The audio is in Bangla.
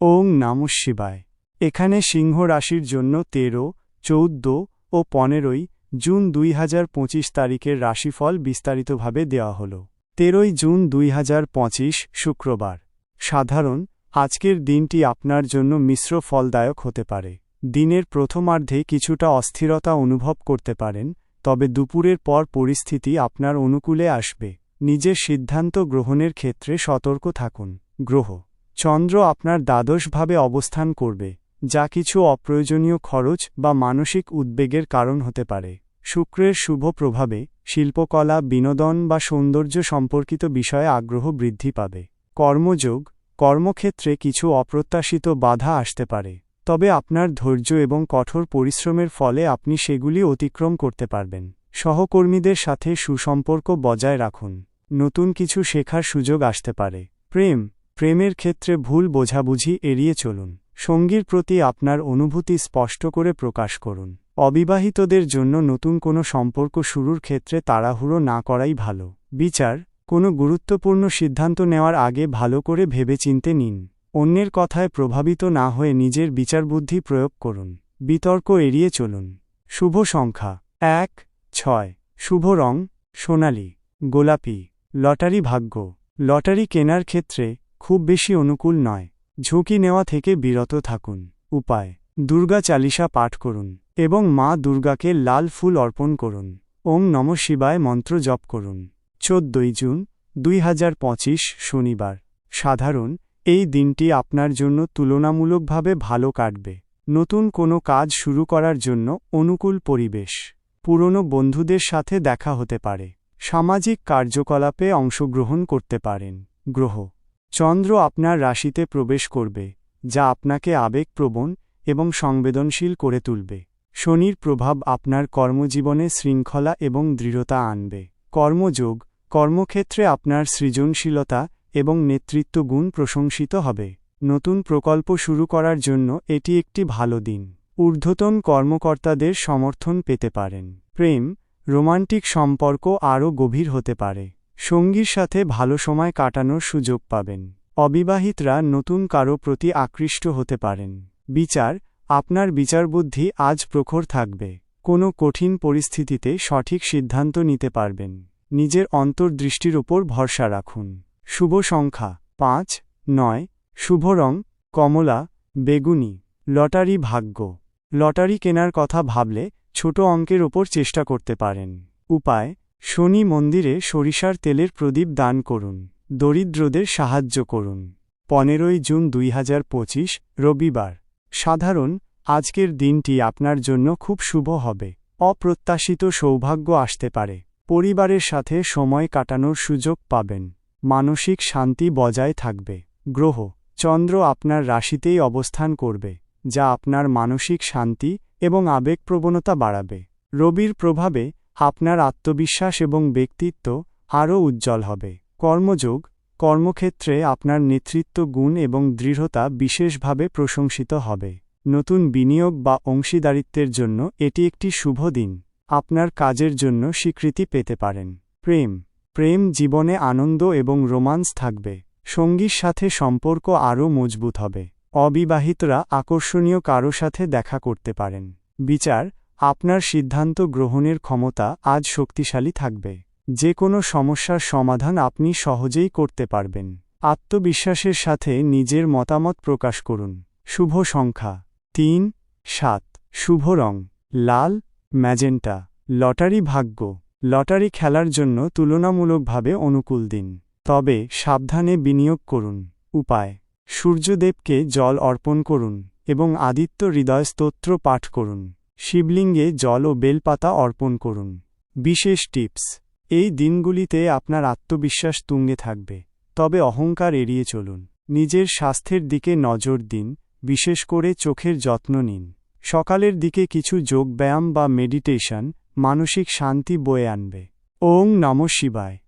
ওং নম শিবায়। এখানে সিংহ রাশির জন্য তেরো, চৌদ্দ ও পনেরোই জুন দুই হাজার পঁচিশ তারিখের রাশিফল বিস্তারিতভাবে দেওয়া হল। তেরোই জুন দুই হাজার পঁচিশ শুক্রবার। সাধারণ, আজকের দিনটি আপনার জন্য মিশ্র ফলদায়ক হতে পারে। দিনের প্রথমার্ধে কিছুটা অস্থিরতা অনুভব করতে পারেন, তবে দুপুরের পর পরিস্থিতি আপনার অনুকূলে আসবে। নিজের সিদ্ধান্ত গ্রহণের ক্ষেত্রে সতর্ক থাকুন। গ্রহ চন্দ্র আপনার দ্বাদশভাবে অবস্থান করবে, যা কিছু অপ্রয়োজনীয় খরচ বা মানসিক উদ্বেগের কারণ হতে পারে। শুক্রের শুভ প্রভাবে শিল্পকলা, বিনোদন বা সৌন্দর্য সম্পর্কিত বিষয়ে আগ্রহ বৃদ্ধি পাবে। কর্মযোগ, কর্মক্ষেত্রে কিছু অপ্রত্যাশিত বাধা আসতে পারে, তবে আপনার ধৈর্য এবং কঠোর পরিশ্রমের ফলে আপনি সেগুলি অতিক্রম করতে পারবেন। সহকর্মীদের সাথে সুসম্পর্ক বজায় রাখুন। নতুন কিছু শেখার সুযোগ আসতে পারে। প্রেম প্রেমের ক্ষেত্রে ভুল বোঝাবুঝি এড়িয়ে চলুন। সঙ্গীর প্রতি আপনার অনুভূতি স্পষ্ট করে প্রকাশ করুন। অবিবাহিতদের জন্য নতুন কোনো সম্পর্ক শুরুর ক্ষেত্রে তাড়াহুড়ো না করাই ভালো। বিচার, কোনো গুরুত্বপূর্ণ সিদ্ধান্ত নেওয়ার আগে ভালো করে ভেবেচিন্তে নিন। অন্যের কথায় প্রভাবিত না হয়ে নিজের বিচারবুদ্ধি প্রয়োগ করুন। বিতর্ক এড়িয়ে চলুন। শুভ সংখ্যা, এক, ছয়। শুভ রং, সোনালি। গোলাপি। লটারি ভাগ্য। লটারি কেনার ক্ষেত্রে খুব বেশি অনুকূল নয়। ঝুঁকি নেওয়া থেকে বিরত থাকুন। উপায়, দুর্গা চালিসা পাঠ করুন এবং মা দুর্গাকে লাল ফুল অর্পণ করুন। ওং নম শিবায় মন্ত্র জপ করুন। চোদ্দই জুন, দুই হাজার পঁচিশ শনিবার। সাধারণ, এই দিনটি আপনার জন্য তুলনামূলকভাবে ভালো কাটবে। নতুন কোনো কাজ শুরু করার জন্য অনুকূল পরিবেশ। পুরনো বন্ধুদের সাথে দেখা হতে পারে। সামাজিক কার্যকলাপে অংশগ্রহণ করতে পারেন। গ্রহ চন্দ্র আপনার রাশিতে প্রবেশ করবে, যা আপনাকে আবেগপ্রবণ এবং সংবেদনশীল করে তুলবে। শনির প্রভাব আপনার কর্মজীবনে শৃঙ্খলা এবং দৃঢ়তা আনবে। কর্মযোগ, কর্মক্ষেত্রে আপনার সৃজনশীলতা এবং নেতৃত্ব গুণ প্রশংসিত হবে। নতুন প্রকল্প শুরু করার জন্য এটি একটি ভালো দিন। ঊর্ধ্বতন কর্মকর্তাদের সমর্থন পেতে পারেন। প্রেম, রোমান্টিক সম্পর্ক আরও গভীর হতে পারে। সঙ্গীর সাথে ভালো সময় কাটানোর সুযোগ পাবেন। অবিবাহিতরা নতুন কারও প্রতি আকৃষ্ট হতে পারেন। বিচার, আপনার বিচারবুদ্ধি আজ প্রখর থাকবে। কোনো কঠিন পরিস্থিতিতে সঠিক সিদ্ধান্ত নিতে পারবেন। নিজের অন্তর্দৃষ্টির ওপর ভরসা রাখুন। শুভ সংখ্যা, পাঁচ, নয়, শুভ রং, কমলা, বেগুনি, লটারি ভাগ্য। লটারি কেনার কথা ভাবলে ছোট অঙ্কের ওপর চেষ্টা করতে পারেন। উপায় শনি মন্দিরে সরিষার তেলের প্রদীপ দান করুন, দরিদ্রদের সাহায্য করুন। পনেরোই জুন দুই হাজার পঁচিশ, রবিবার। সাধারণ, আজকের দিনটি আপনার জন্য খুব শুভ হবে। অপ্রত্যাশিত সৌভাগ্য আসতে পারে। পরিবারের সাথে সময় কাটানোর সুযোগ পাবেন। মানসিক শান্তি বজায় থাকবে। গ্রহ, চন্দ্র আপনার রাশিতেই অবস্থান করবে, যা আপনার মানসিক শান্তি এবং আবেগপ্রবণতা বাড়াবে। রবির প্রভাবে আপনার আত্মবিশ্বাস এবং ব্যক্তিত্ব আরও উজ্জ্বল হবে। কর্মযোগ, কর্মক্ষেত্রে আপনার নেতৃত্ব গুণ এবং দৃঢ়তা বিশেষভাবে প্রশংসিত হবে। নতুন বিনিয়োগ বা অংশীদারিত্বের জন্য এটি একটি শুভ দিন। আপনার কাজের জন্য স্বীকৃতি পেতে পারেন। প্রেম প্রেম জীবনে আনন্দ এবং রোমান্স থাকবে। সঙ্গীর সাথে সম্পর্ক আরও মজবুত হবে। অবিবাহিতরা আকর্ষণীয় কারও সাথে দেখা করতে পারেন। বিচার আপনার সিদ্ধান্ত গ্রহণের ক্ষমতা আজ শক্তিশালী থাকবে। যে কোনো সমস্যার সমাধান আপনি সহজেই করতে পারবেন। আত্মবিশ্বাসের সাথে নিজের মতামত প্রকাশ করুন। শুভ সংখ্যা। তিন, সাত। শুভ রং। লাল। ম্যাজেন্টা। লটারি ভাগ্য। লটারি খেলার জন্য তুলনামূলকভাবে অনুকূল দিন। তবে সাবধানে বিনিয়োগ করুন। উপায়। সূর্যদেবকে জল অর্পণ করুন এবং আদিত্য হৃদয় স্তোত্র পাঠ করুন। শিবলিঙ্গে জল ও বেলপাতা অর্পণ করুন। বিশেষ টিপস, এই দিনগুলিতে আপনার আত্মবিশ্বাস তুঙ্গে থাকবে, তবে অহংকার এড়িয়ে চলুন। নিজের স্বাস্থ্যের দিকে নজর দিন, বিশেষ করে চোখের যত্ন নিন। সকালের দিকে কিছু যোগব্যায়াম বা মেডিটেশন মানসিক শান্তি বয়ে আনবে। ওং নম শিবায়।